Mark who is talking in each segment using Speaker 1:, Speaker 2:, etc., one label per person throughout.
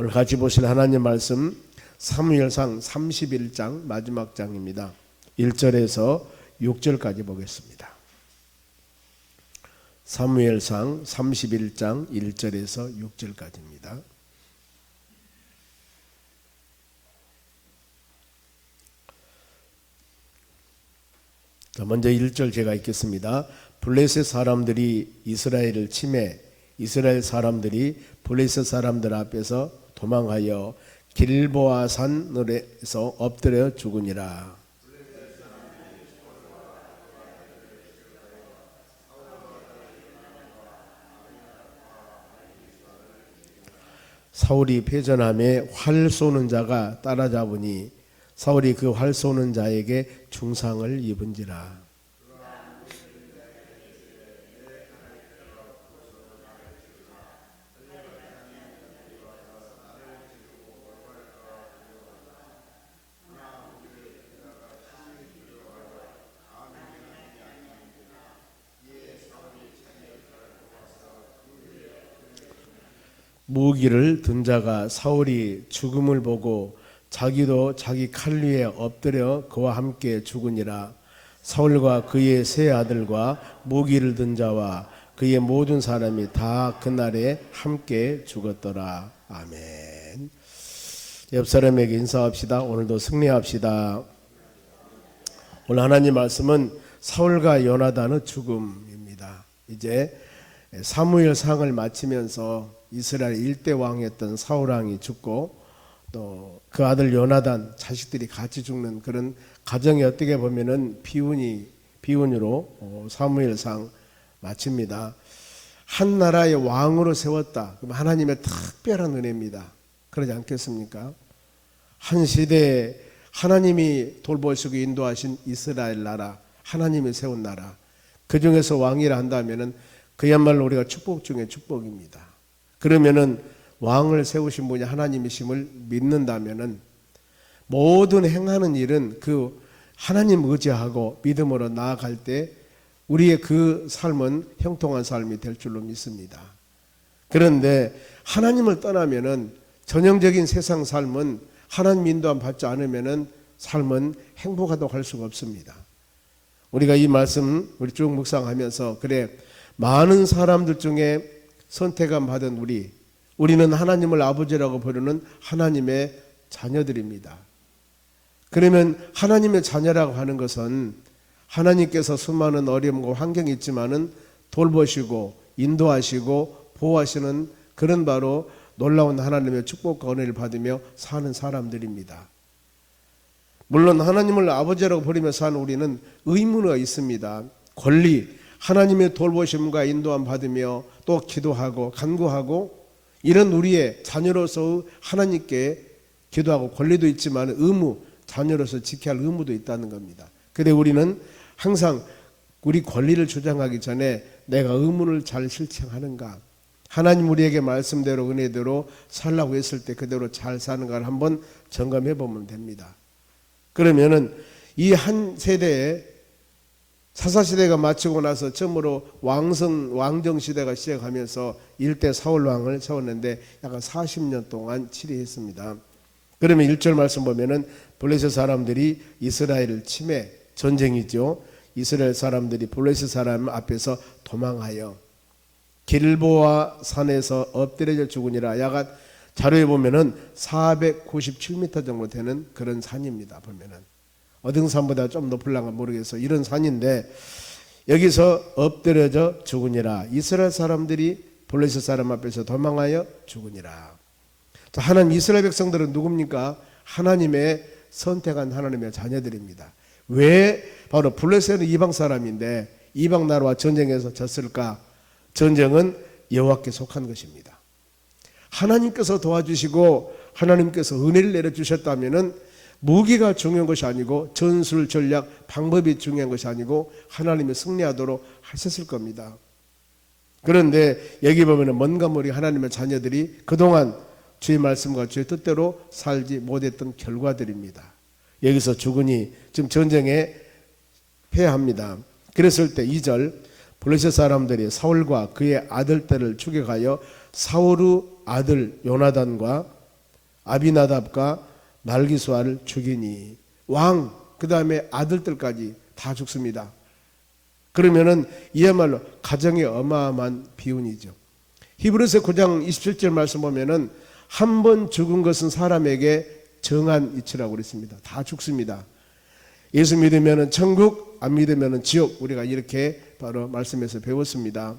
Speaker 1: 오늘 같이 보실 하나님 말씀 사무엘상 31장 마지막 장입니다. 1절에서 6절까지 보겠습니다. 사무엘상 31장 1절에서 6절까지입니다. 자, 먼저 1절 제가 읽겠습니다. 블레셋 사람들이 이스라엘을 침해 이스라엘 사람들이 블레셋 사람들 앞에서 도망하여 길보아 산에서 엎드려 죽으니라. 사울이 패전함에 활 쏘는 자가 따라잡으니 사울이 그 활 쏘는 자에게 중상을 입은지라. 무기를 든 자가 사울이 죽음을 보고 자기도 자기 칼 위에 엎드려 그와 함께 죽으니라. 사울과 그의 세 아들과 무기를 든 자와 그의 모든 사람이 다 그날에 함께 죽었더라. 아멘. 옆 사람에게 인사합시다. 오늘도 승리합시다. 오늘 하나님 말씀은 사울과 요나단의 죽음입니다. 이제 사무엘 상을 마치면서 이스라엘 일대 왕이었던 사울 왕이 죽고 또 그 아들 요나단 자식들이 같이 죽는 그런 가정이 어떻게 보면은 비운이 비운으로 어, 사무엘상 마칩니다. 한 나라의 왕으로 세웠다. 그럼 하나님의 특별한 은혜입니다. 그러지 않겠습니까? 한 시대에 하나님이 돌보시고 인도하신 이스라엘 나라, 하나님이 세운 나라. 그 중에서 왕이라 한다면은 그야말로 우리가 축복 중에 축복입니다. 그러면은 왕을 세우신 분이 하나님이심을 믿는다면은 모든 행하는 일은 그 하나님 의지하고 믿음으로 나아갈 때 우리의 그 삶은 형통한 삶이 될 줄로 믿습니다. 그런데 하나님을 떠나면은 전형적인 세상 삶은 하나님 인도함 받지 않으면은 삶은 행복하다고 할 수가 없습니다. 우리가 이 말씀 우리 쭉 묵상하면서 그래 많은 사람들 중에 선택함 받은 우리 우리는 하나님을 아버지라고 부르는 하나님의 자녀들입니다. 그러면 하나님의 자녀라고 하는 것은 하나님께서 수많은 어려움과 환경이 있지만은 돌보시고 인도하시고 보호하시는 그런 바로 놀라운 하나님의 축복과 은혜를 받으며 사는 사람들입니다. 물론 하나님을 아버지라고 부르며 사는 우리는 의무가 있습니다. 권리, 하나님의 돌보심과 인도함 받으며 또 기도하고 간구하고 이런 우리의 자녀로서 하나님께 기도하고 권리도 있지만 의무, 자녀로서 지켜야 할 의무도 있다는 겁니다. 근데 우리는 항상 우리 권리를 주장하기 전에 내가 의무를 잘 실천하는가 하나님 우리에게 말씀대로 은혜대로 살라고 했을 때 그대로 잘 사는가를 한번 점검해 보면 됩니다. 그러면은 이 한 세대에 사사 시대가 마치고 나서 처음으로 왕성 왕정 시대가 시작하면서 일대 사울 왕을 세웠는데 약간 40년 동안 치리했습니다. 그러면 1절 말씀 보면은 블레셋 사람들이 이스라엘을 침해 전쟁이죠. 이스라엘 사람들이 블레셋 사람 앞에서 도망하여 길보아 산에서 엎드려져 죽으니라. 약간 자료에 보면은 497m 정도 되는 그런 산입니다. 보면은 어떤 산보다 좀 높을랑가 모르겠어. 이런 산인데 여기서 엎드려져 죽으니라. 이스라엘 사람들이 블레셋 사람 앞에서 도망하여 죽으니라. 자, 하나님 이스라엘 백성들은 누굽니까? 하나님의 선택한 하나님의 자녀들입니다. 왜 바로 블레셋은 이방 사람인데 이방 나라와 전쟁에서 졌을까? 전쟁은 여호와께 속한 것입니다. 하나님께서 도와주시고 하나님께서 은혜를 내려 주셨다면은 무기가 중요한 것이 아니고 전술 전략 방법이 중요한 것이 아니고 하나님이 승리하도록 하셨을 겁니다. 그런데 여기 보면은 뭔가 모르게 하나님의 자녀들이 그동안 주의 말씀과 주의 뜻대로 살지 못했던 결과들입니다. 여기서 죽으니 지금 전쟁에 패합니다. 그랬을 때 2절 블레셋 사람들이 사울과 그의 아들들을 추격하여 사울의 아들 요나단과 아비나답과 말기수아를 죽이니 왕 그 다음에 아들들까지 다 죽습니다. 그러면은 이야말로 가정의 어마어마한 비운이죠. 히브리서 9장 27절 말씀 보면은 한 번 죽은 것은 사람에게 정한 이치라고 그랬습니다. 다 죽습니다. 예수 믿으면은 천국, 안 믿으면은 지옥. 우리가 이렇게 바로 말씀에서 배웠습니다.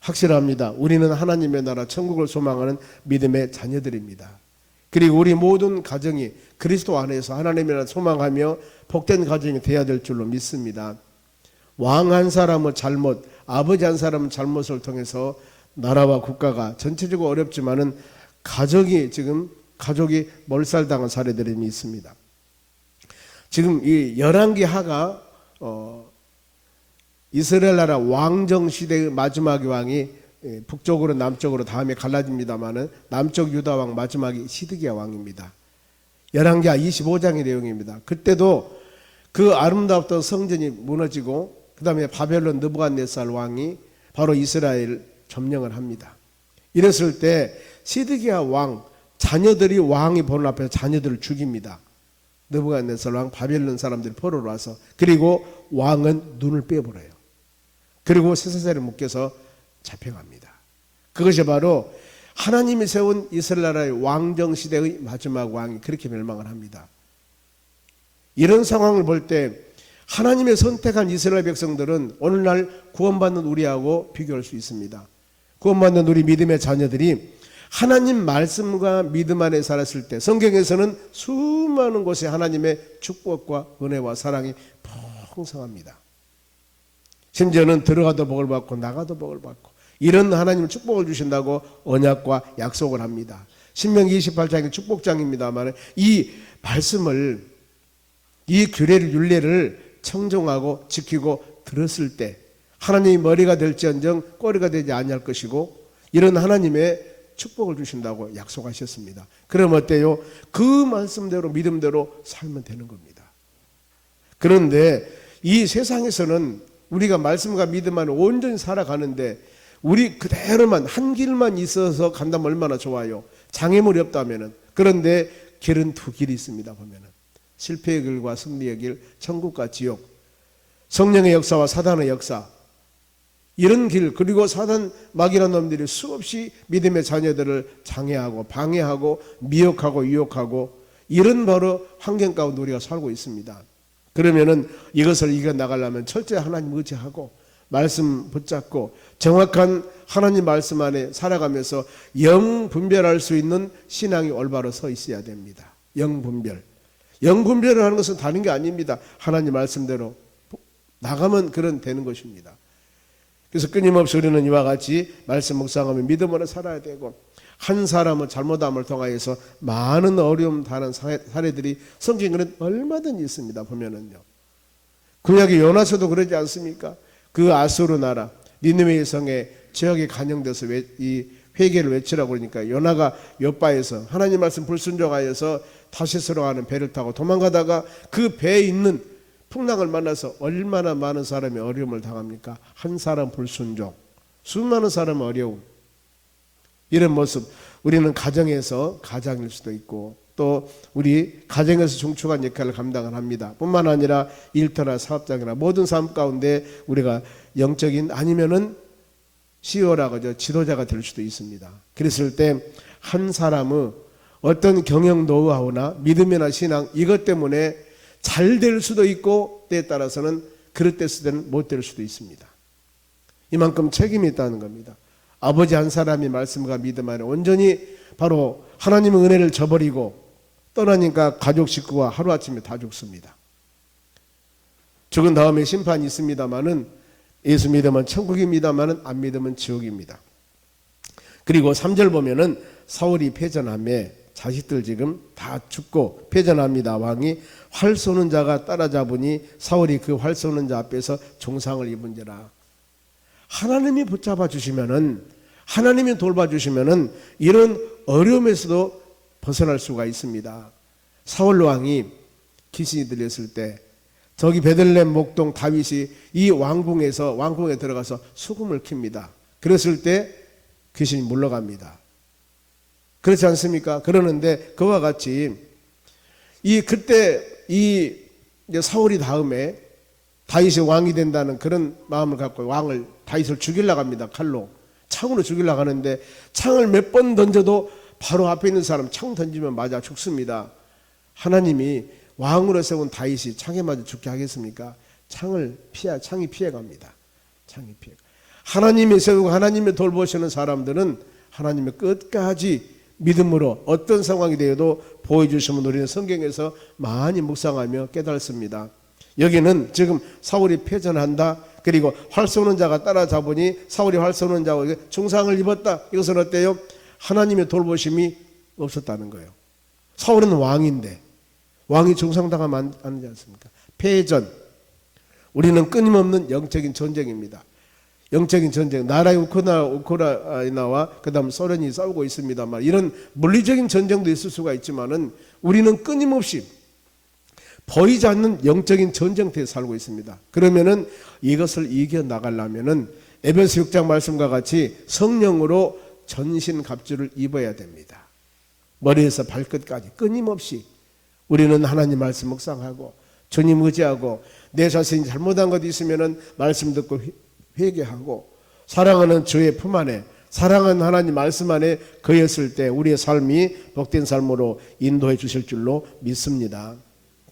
Speaker 1: 확실합니다. 우리는 하나님의 나라 천국을 소망하는 믿음의 자녀들입니다. 그리고 우리 모든 가정이 그리스도 안에서 하나님의 나라 소망하며 복된 가정이 되어야 될 줄로 믿습니다. 왕 한 사람의 잘못, 아버지 한 사람의 잘못을 통해서 나라와 국가가 전체적으로 어렵지만은 가족이 지금 가족이 몰살당한 사례들이 있습니다. 지금 이 열왕기 하가 어, 이스라엘 나라 왕정 시대의 마지막 왕이 예, 북쪽으로 남쪽으로 다음에 갈라집니다만은 남쪽 유다 왕 마지막이 시드기야 왕입니다. 열왕기하 25장의 내용입니다. 그때도 그 아름다웠던 성전이 무너지고 그다음에 바벨론 느부갓네살 왕이 바로 이스라엘 점령을 합니다. 이랬을 때 시드기야 왕 자녀들이 왕이 보는 앞에서 자녀들을 죽입니다. 느부갓네살 왕 바벨론 사람들이 포로로 와서 그리고 왕은 눈을 빼버려요. 그리고 세세살에 묶여서 잡혀갑니다. 그것이 바로 하나님이 세운 이스라엘 나라의 왕정 시대의 마지막 왕이 그렇게 멸망을 합니다. 이런 상황을 볼 때 하나님의 선택한 이스라엘 백성들은 오늘날 구원받는 우리하고 비교할 수 있습니다. 구원받는 우리 믿음의 자녀들이 하나님 말씀과 믿음 안에 살았을 때 성경에서는 수많은 곳에 하나님의 축복과 은혜와 사랑이 풍성합니다. 심지어는 들어가도 복을 받고 나가도 복을 받고 이런 하나님 축복을 주신다고 언약과 약속을 합니다. 신명기 28장의 축복장입니다만 이 말씀을 이 규례를 율례를 청정하고 지키고 들었을 때 하나님이 머리가 될지언정 꼬리가 되지 아니할 것이고 이런 하나님의 축복을 주신다고 약속하셨습니다. 그럼 어때요? 그 말씀대로 믿음대로 살면 되는 겁니다. 그런데 이 세상에서는 우리가 말씀과 믿음만 온전히 살아가는데 우리 그대로만 한 길만 있어서 간다면 얼마나 좋아요. 장애물이 없다면은 그런데 길은 두 길이 있습니다. 보면은 실패의 길과 승리의 길, 천국과 지옥, 성령의 역사와 사단의 역사 이런 길 그리고 사단 막이라는 놈들이 수없이 믿음의 자녀들을 장애하고 방해하고 미혹하고 유혹하고 이런 바로 환경 가운데 우리가 살고 있습니다. 그러면은 이것을 이겨 나가려면 철저히 하나님 의지하고 말씀 붙잡고 정확한 하나님 말씀 안에 살아가면서 영 분별할 수 있는 신앙이 올바로 서 있어야 됩니다. 영 분별. 영 분별을 하는 것은 다른 게 아닙니다. 하나님 말씀대로 나가면 그런 되는 것입니다. 그래서 끊임없이 우리는 이와 같이 말씀 묵상하며 믿음으로 살아야 되고 한 사람은 잘못함을 통하여서 많은 어려움 당하는 사례들이 성경에는 얼마든지 있습니다. 보면은요. 구약의 요나서도 그러지 않습니까? 그 아수르 나라 니느웨 성에 지역에 간영돼서 이 회개를 외치라고 그러니까 요나가 옆바에서 하나님 말씀 불순종하여서 다시스로 가는 배를 타고 도망가다가 그 배에 있는 풍랑을 만나서 얼마나 많은 사람이 어려움을 당합니까? 한 사람 불순종, 수많은 사람 어려움. 이런 모습 우리는 가정에서 가장일 수도 있고 또 우리 가정에서 중추한 역할을 감당을 합니다. 뿐만 아니라 일터나 사업장이나 모든 삶 가운데 우리가 영적인 아니면은 CEO라고 죠 지도자가 될 수도 있습니다. 그랬을 때 한 사람의 어떤 경영 노하우나 믿음이나 신앙 이것 때문에 잘 될 수도 있고 때에 따라서는 그릇됐을 때는 못 될 수도 있습니다. 이만큼 책임이 있다는 겁니다. 아버지 한 사람이 말씀과 믿음 안에 온전히 바로 하나님의 은혜를 저버리고 떠나니까 가족 식구가 하루아침에 다 죽습니다. 죽은 다음에 심판이 있습니다만은 예수 믿으면 천국입니다만은 안 믿으면 지옥입니다. 그리고 3절 보면은 사울이 패전함에 자식들 지금 다 죽고 패전합니다. 왕이 활 쏘는 자가 따라잡으니 사울이 그 활 쏘는 자 앞에서 종상을 입은지라. 하나님이 붙잡아 주시면은 하나님이 돌봐 주시면은 이런 어려움에서도 벗어날 수가 있습니다. 사울 왕이 귀신이 들렸을 때 저기 베들렘 목동 다윗이 이 왕궁에서 왕궁에 들어가서 수금을 킵니다. 그랬을 때 귀신이 물러갑니다. 그렇지 않습니까? 그러는데 그와 같이 이 그때 이 사울이 다음에 다윗이 왕이 된다는 그런 마음을 갖고 왕을 다윗을 죽이려고 합니다. 칼로 창으로 죽이려고 하는데 창을 몇 번 던져도 바로 앞에 있는 사람 창 던지면 맞아 죽습니다. 하나님이 왕으로 세운 다윗이 창에 맞아 죽게 하겠습니까? 창을 피해 창이 피해 갑니다. 창이 피해. 하나님이 세우고 하나님이 돌보시는 사람들은 하나님의 끝까지 믿음으로 어떤 상황이 되어도 보여주시면 우리는 성경에서 많이 묵상하며 깨달습니다. 여기는 지금 사울이 패전한다. 그리고 활 쏘는 자가 따라잡으니 사울이 활 쏘는 자가 중상을 입었다. 이것은 어때요? 하나님의 돌보심이 없었다는 거예요. 사울은 왕인데 왕이 중상당하면 안 되지 않습니까? 패전. 우리는 끊임없는 영적인 전쟁입니다. 영적인 전쟁, 나라의 우크라, 우크라이나와 그다음 소련이 싸우고 있습니다만 이런 물리적인 전쟁도 있을 수가 있지만은 우리는 끊임없이 보이지 않는 영적인 전쟁터에 살고 있습니다. 그러면은 이것을 이겨 나가려면은 에베소 6장 말씀과 같이 성령으로 전신 갑주를 입어야 됩니다. 머리에서 발끝까지 끊임없이 우리는 하나님 말씀 묵상하고 주님 의지하고 내 자신이 잘못한 것 있으면은 말씀 듣고 회- 회개하고 사랑하는 주의 품 안에 사랑하는 하나님 말씀 안에 거했을 때 우리의 삶이 복된 삶으로 인도해 주실 줄로 믿습니다.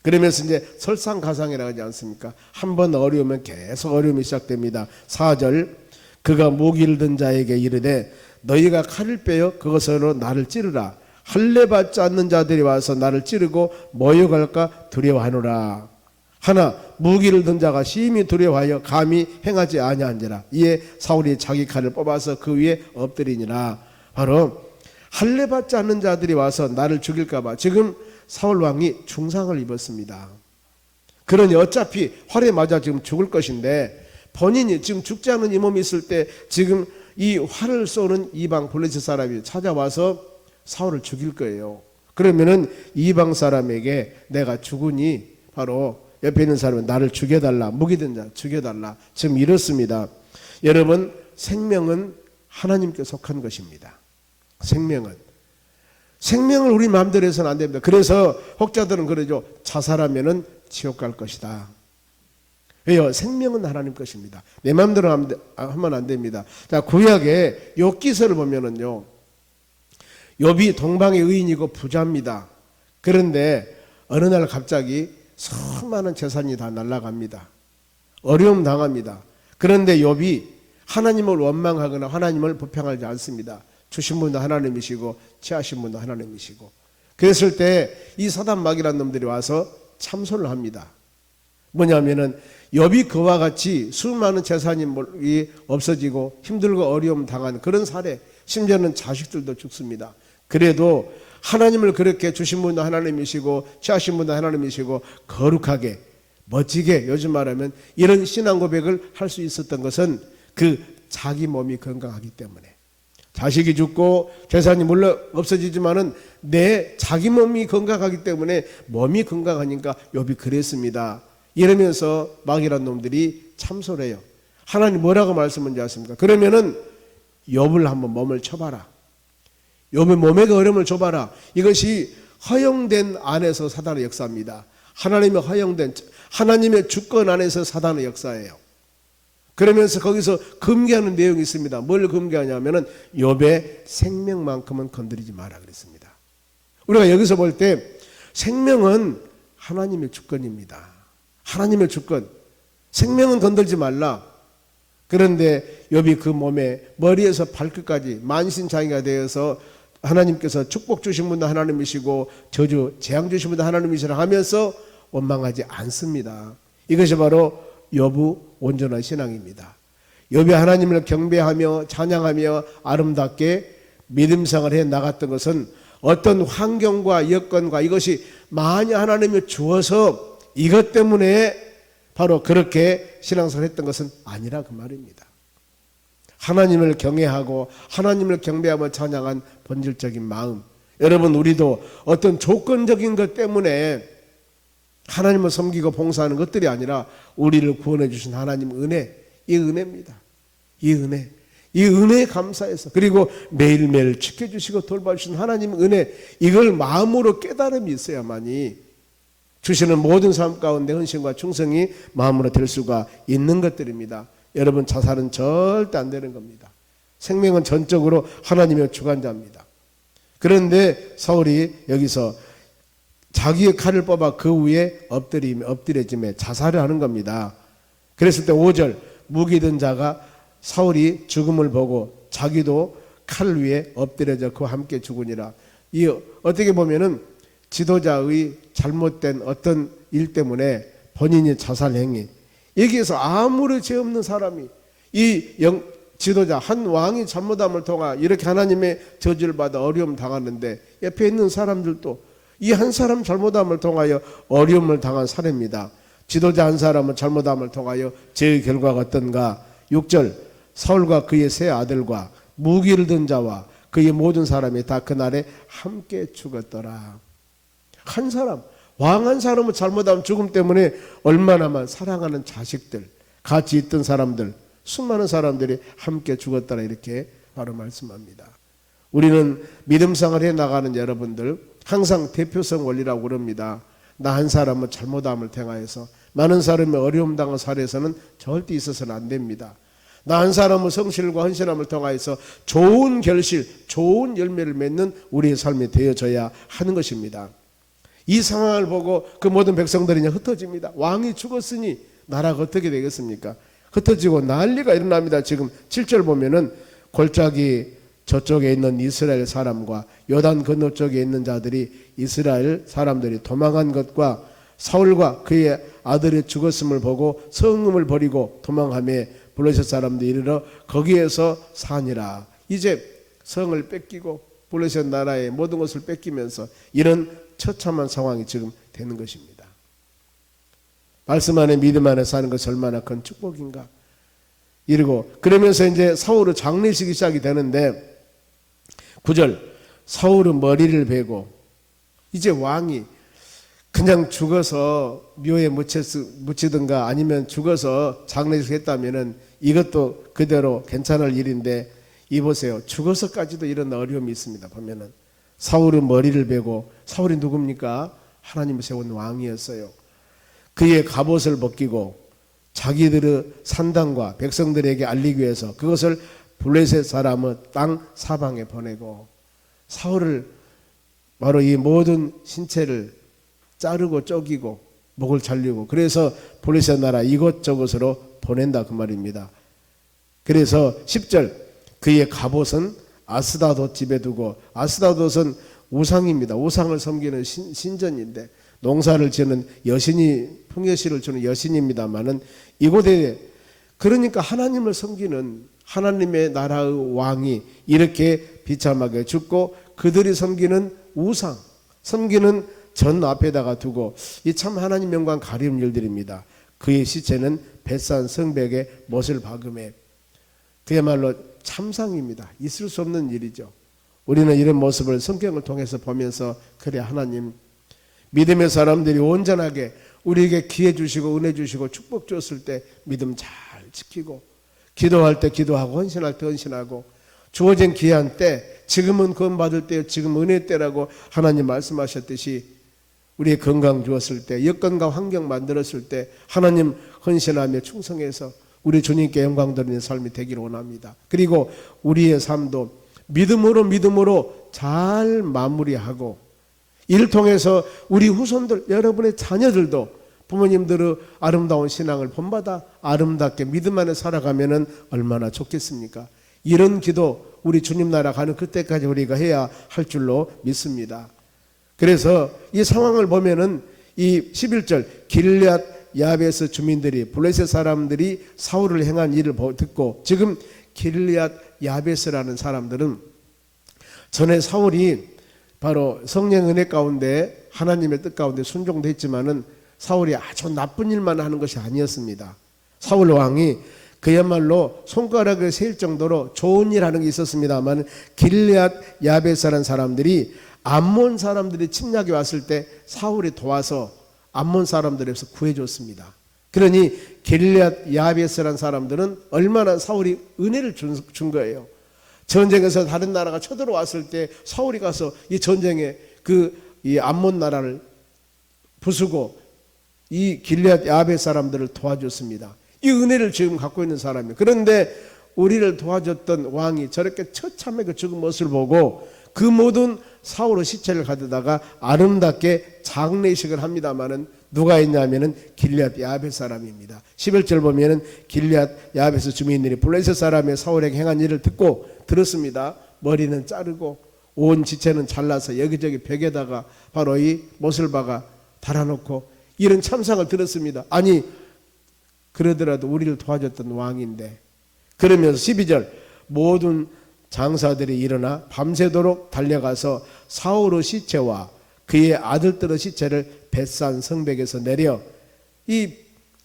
Speaker 1: 그러면서 이제 설상가상이라고 하지 않습니까? 한 번 어려우면 계속 어려움이 시작됩니다. 4절 그가 모기를 든 자에게 이르되 너희가 칼을 빼어 그것으로 나를 찌르라. 할례 받지 않는 자들이 와서 나를 찌르고 모욕할까 두려워하노라. 하나 무기를 든 자가 심히 두려워하여 감히 행하지 아니한지라. 이에 사울이 자기 칼을 뽑아서 그 위에 엎드리니라. 바로 할례 받지 않는 자들이 와서 나를 죽일까 봐 지금 사울 왕이 중상을 입었습니다. 그러니 어차피 활에 맞아 지금 죽을 것인데 본인이 지금 죽지 않은 이 몸이 있을 때 지금 이 활을 쏘는 이방 블레셋 사람이 찾아와서 사울을 죽일 거예요. 그러면은 이방 사람에게 내가 죽으니 바로 옆에 있는 사람은 나를 죽여달라 무기든 자 죽여달라 지금 이렇습니다. 여러분 생명은 하나님께 속한 것입니다. 생명은 생명을 우리 마음대로 해서는 안 됩니다. 그래서 혹자들은 그러죠. 자살하면은 지옥 갈 것이다. 왜요? 생명은 하나님 것입니다. 내 마음대로 하면 돼- 아, 안 됩니다. 자, 구약의 욥기서를 보면은요. 욥이 동방의 의인이고 부자입니다. 그런데 어느 날 갑자기 수많은 재산이 다 날아갑니다. 어려움 당합니다. 그런데 욥이 하나님을 원망하거나 하나님을 불평하지 않습니다. 주신 분도 하나님이시고 취하신 분도 하나님이시고 그랬을 때 이 사단막이라는 놈들이 와서 참소를 합니다. 뭐냐면은 욥이 그와 같이 수많은 재산이 몰- 없어지고 힘들고 어려움 당한 그런 사례 심지어는 자식들도 죽습니다. 그래도 하나님을 그렇게 주신 분도 하나님이시고 취하신 분도 하나님이시고 거룩하게 멋지게 요즘 말하면 이런 신앙 고백을 할 수 있었던 것은 그 자기 몸이 건강하기 때문에 자식이 죽고 재산이 물론 없어지지만은 내 자기 몸이 건강하기 때문에 몸이 건강하니까 욥이 그랬습니다. 이러면서 막이란 놈들이 참소래요. 하나님 뭐라고 말씀하는지 아십니까? 그러면은 욥을 한번 몸을 쳐봐라. 욥의 몸에게 어려움을 줘봐라. 이것이 허용된 안에서 사단의 역사입니다. 하나님의 허용된 하나님의 주권 안에서 사단의 역사예요. 그러면서 거기서 금기하는 내용이 있습니다. 뭘 금기하냐면은 욥의 생명만큼은 건드리지 마라 그랬습니다. 우리가 여기서 볼 때 생명은 하나님의 주권입니다. 하나님의 주권. 생명은 건들지 말라. 그런데 욥이 그 몸에 머리에서 발끝까지 만신창이가 되어서 하나님께서 축복 주신 분도 하나님이시고 저주 재앙 주신 분도 하나님이시라 하면서 원망하지 않습니다. 이것이 바로 욥의 온전한 신앙입니다. 욥이 하나님을 경배하며 찬양하며 아름답게 믿음생활 해 나갔던 것은 어떤 환경과 여건과 이것이 많이 하나님이 주어서 이것 때문에 바로 그렇게 신앙생활 했던 것은 아니라 그 말입니다. 하나님을 경외하고 하나님을 경배하며 찬양한 본질적인 마음. 여러분 우리도 어떤 조건적인 것 때문에 하나님을 섬기고 봉사하는 것들이 아니라 우리를 구원해 주신 하나님 은혜, 이 은혜입니다. 이 은혜. 이 은혜에 감사해서 그리고 매일매일 지켜주시고 돌봐주신 하나님 은혜 이걸 마음으로 깨달음이 있어야만이 주시는 모든 삶 가운데 헌신과 충성이 마음으로 될 수가 있는 것들입니다. 여러분 자살은 절대 안 되는 겁니다. 생명은 전적으로 하나님의 주관자입니다. 그런데 사울이 여기서 자기의 칼을 뽑아 그 위에 엎드리며 엎드려짐에 자살을 하는 겁니다. 그랬을 때 5절 무기든 자가 사울이 죽음을 보고 자기도 칼 위에 엎드려져 그와 함께 죽으니라. 이 어떻게 보면은 지도자의 잘못된 어떤 일 때문에 본인이 자살 행위 여기에서 아무리 죄 없는 사람이 이 영, 지도자 한 왕이 잘못함을 통하 이렇게 하나님의 저주를 받아 어려움 당하는데 옆에 있는 사람들도 이 한 사람 잘못함을 통하여 어려움을 당한 사례입니다. 지도자 한 사람은 잘못함을 통하여 죄의 결과가 어떤가? 6절 사울과 그의 세 아들과 무기를 든 자와 그의 모든 사람이 다 그날에 함께 죽었더라. 한 사람 왕 한 사람은 잘못하면 죽음 때문에 얼마나만 사랑하는 자식들 같이 있던 사람들 수많은 사람들이 함께 죽었더라 이렇게 바로 말씀합니다. 우리는 믿음생활 해 나가는 여러분들 항상 대표성 원리라고 그럽니다. 나 한 사람은 잘못함을 통하여서 많은 사람이 어려움 당한 사례에서는 절대 있어서는 안 됩니다. 나 한 사람은 성실과 헌신함을 통하여서 좋은 결실, 좋은 열매를 맺는 우리의 삶이 되어져야 하는 것입니다. 이 상황을 보고 그 모든 백성들이 이제 흩어집니다. 왕이 죽었으니 나라가 어떻게 되겠습니까? 흩어지고 난리가 일어납니다. 지금 7절 보면은 골짜기 저쪽에 있는 이스라엘 사람과 요단 건너 쪽에 있는 자들이 이스라엘 사람들이 도망한 것과 사울과 그의 아들이 죽었음을 보고 성음을 버리고 도망함에 블레셋 사람들이 이르러 거기에서 사니라. 이제 성을 뺏기고 블레셋 나라의 모든 것을 뺏기면서 이런 처참한 상황이 지금 되는 것입니다. 말씀 안에 믿음 안에 사는 것이 얼마나 큰 축복인가. 이러고 그러면서 이제 사울의 장례식이 시작이 되는데 9절 사울은 머리를 베고 이제 왕이 그냥 죽어서 묘에 묻히든가 아니면 죽어서 장례식 했다면은 이것도 그대로 괜찮을 일인데 이 보세요. 죽어서까지도 이런 어려움이 있습니다. 보면은 사울은 머리를 베고 사울이 누굽니까? 하나님이 세운 왕이었어요. 그의 갑옷을 벗기고 자기들의 산당과 백성들에게 알리기 위해서 그것을 블레셋 사람의 땅 사방에 보내고 사울을 바로 이 모든 신체를 자르고 쪼기고 목을 잘리고 그래서 블레셋 나라 이곳저곳으로 보낸다 그 말입니다. 그래서 10절 그의 갑옷은 아스다도 집에 두고 아스다도는 우상입니다. 우상을 섬기는 신, 신전인데 농사를 지는 여신이 풍요시를 주는 여신입니다만은 이곳에 그러니까 하나님을 섬기는 하나님의 나라의 왕이 이렇게 비참하게 죽고 그들이 섬기는 우상, 섬기는 전 앞에다가 두고 이 참 하나님 영광 가리는 일들입니다. 그의 시체는 뱃산 성벽에 못을 박음해 그야말로 참상입니다. 있을 수 없는 일이죠. 우리는 이런 모습을 성경을 통해서 보면서 그래 하나님 믿음의 사람들이 온전하게 우리에게 기회 주시고 은혜 주시고 축복 줬을 때 믿음 잘 지키고 기도할 때 기도하고 헌신할 때 헌신하고 주어진 기한 때 지금은 구원 받을 때 지금 은혜 때라고 하나님 말씀하셨듯이 우리의 건강 주었을 때 여건과 환경 만들었을 때 하나님 헌신하며 충성해서 우리 주님께 영광 드리는 삶이 되기를 원합니다. 그리고 우리의 삶도 믿음으로 믿음으로 잘 마무리하고 이를 통해서 우리 후손들 여러분의 자녀들도 부모님들의 아름다운 신앙을 본받아 아름답게 믿음 안에 살아가면은 얼마나 좋겠습니까? 이런 기도 우리 주님 나라 가는 그때까지 우리가 해야 할 줄로 믿습니다. 그래서 이 상황을 보면은 이 11절 길앗 야베스 주민들이 블레셋 사람들이 사울을 행한 일을 듣고 지금 길앗 야베스라는 사람들은 전에 사울이 바로 성령 은혜 가운데 하나님의 뜻 가운데 순종됐지만은 사울이 아주 나쁜 일만 하는 것이 아니었습니다. 사울 왕이 그야말로 손가락을 세일 정도로 좋은 일 하는 게 있었습니다만 길앗 야베스라는 사람들이 암몬 사람들이 침략이 왔을 때 사울이 도와서 암몬 사람들에서 구해줬습니다. 그러니 길리앗 야베스라는 사람들은 얼마나 사울이 은혜를 준, 준 거예요. 전쟁에서 다른 나라가 쳐들어왔을 때 사울이 가서 이 전쟁에 그 이 암몬 나라를 부수고 이 길리앗 야베 사람들을 도와줬습니다. 이 은혜를 지금 갖고 있는 사람이에요. 그런데 우리를 도와줬던 왕이 저렇게 처참하게 죽은 모습을 보고 그 모든 사울의 시체를 가져다가 아름답게 장례식을 합니다마는 누가 했냐면은 길리앗 야베 사람입니다. 11절 보면은 길리앗 야베스 주민들이 블레셋 사람의 사울에게 행한 일을 듣고 들었습니다. 머리는 자르고 온 지체는 잘라서 여기저기 벽에다가 바로 이 못을 박아 달아놓고 이런 참상을 들었습니다. 아니 그러더라도 우리를 도와줬던 왕인데 그러면서 12절 모든 장사들이 일어나 밤새도록 달려가서 사울의 시체와 그의 아들들의 시체를 벳산 성벽에서 내려 이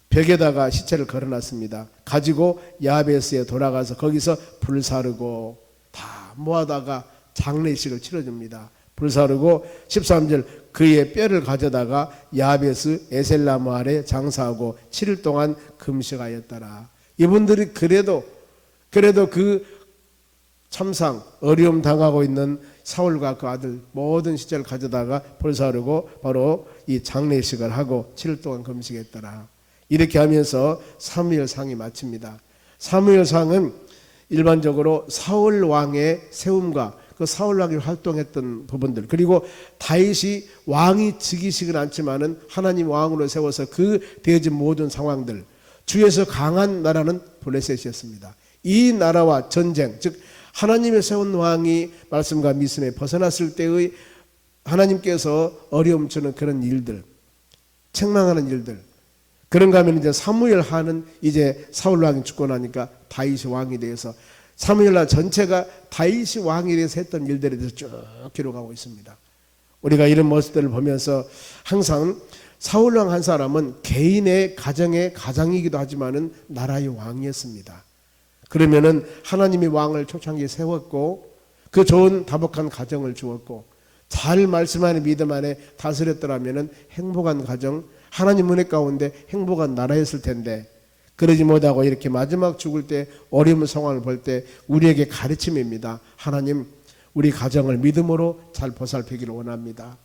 Speaker 1: 벽에다가 시체를 걸어놨습니다. 가지고 야베스에 돌아가서 거기서 불 사르고 다 모아다가 장례식을 치러줍니다. 불 사르고 13절 그의 뼈를 가져다가 야베스 에셀나무 아래 장사하고 7일 동안 금식하였더라. 이분들이 그래도 그래도 그 참상 어려움 당하고 있는 사울과 그 아들 모든 시절을 가져다가 벌사르고 바로 이 장례식을 하고 7일 동안 금식했더라. 이렇게 하면서 사무엘상이 마칩니다. 사무엘상은 일반적으로 사울 왕의 세움과 그 사울 왕이 활동했던 부분들 그리고 다윗이 왕이 즉위식은 않지만은 하나님 왕으로 세워서 그 되어진 모든 상황들 주에서 강한 나라는 블레셋이었습니다. 이 나라와 전쟁 즉 하나님의 세운 왕이 말씀과 믿음에 벗어났을 때의 하나님께서 어려움 주는 그런 일들 책망하는 일들 그런가 하면 이제 사무엘 하는 이제 사울 왕이 죽고 나니까 다윗이 왕이 되어서 사무엘하 전체가 다윗이 왕이 돼서 했던 일들에 대해서 쭉 기록하고 있습니다. 우리가 이런 모습들을 보면서 항상 사울 왕 한 사람은 개인의 가정의 가장이기도 하지만은 나라의 왕이었습니다. 그러면은 하나님이 왕을 초창기에 세웠고 그 좋은 다복한 가정을 주었고 잘 말씀하는 믿음 안에 다스렸더라면은 행복한 가정, 하나님 은혜 가운데 행복한 나라였을 텐데 그러지 못하고 이렇게 마지막 죽을 때 어려운 상황을 볼 때 우리에게 가르침입니다. 하나님 우리 가정을 믿음으로 잘 보살피기를 원합니다.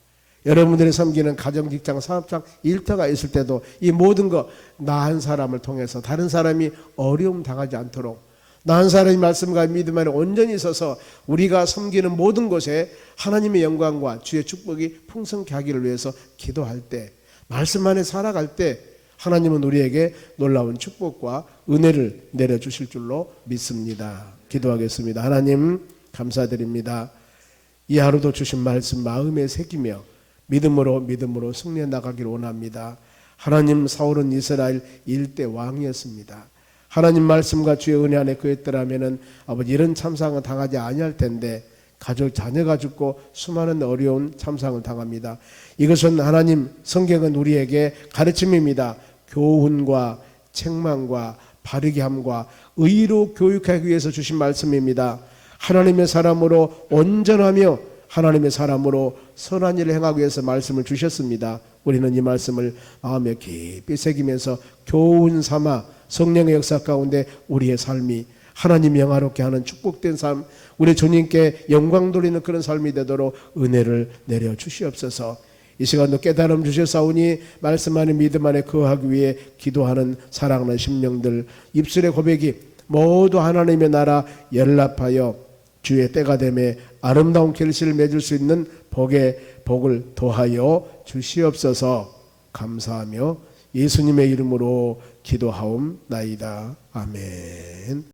Speaker 1: 여러분들이 섬기는 가정, 직장, 사업장, 일터가 있을 때도 이 모든 거 나 한 사람을 통해서 다른 사람이 어려움 당하지 않도록 나한 사람이 말씀과 믿음 안에 온전히 있어서 우리가 섬기는 모든 곳에 하나님의 영광과 주의 축복이 풍성케 하기를 위해서 기도할 때 말씀 안에 살아갈 때 하나님은 우리에게 놀라운 축복과 은혜를 내려 주실 줄로 믿습니다. 기도하겠습니다. 하나님 감사드립니다. 이 하루도 주신 말씀 마음에 새기며 믿음으로 믿음으로 승리해 나가기를 원합니다. 하나님 사울은 이스라엘 일대 왕이었습니다. 하나님 말씀과 주의 은혜 안에 그였더라면은 아버지 이런 참상은 당하지 아니할 텐데 가족 자녀가 죽고 수많은 어려운 참상을 당합니다. 이것은 하나님 성경은 우리에게 가르침입니다. 교훈과 책망과 바르게 함과 의로 교육하기 위해서 주신 말씀입니다. 하나님의 사람으로 온전하며 하나님의 사람으로 선한 일을 행하기 위해서 말씀을 주셨습니다. 우리는 이 말씀을 마음에 깊이 새기면서 교훈 삼아 성령의 역사 가운데 우리의 삶이 하나님 영화롭게 하는 축복된 삶, 우리 주님께 영광 돌리는 그런 삶이 되도록 은혜를 내려 주시옵소서. 이 시간도 깨달음 주셨사오니 말씀 안에 믿음 안에 거하기 위해 기도하는 사랑하는 심령들 입술의 고백이 모두 하나님의 나라 연락하여 주의 때가 되매 아름다운 결실을 맺을 수 있는 복의 복을 더하여 주시옵소서 감사하며 예수님의 이름으로 기도하옵나이다. 아멘.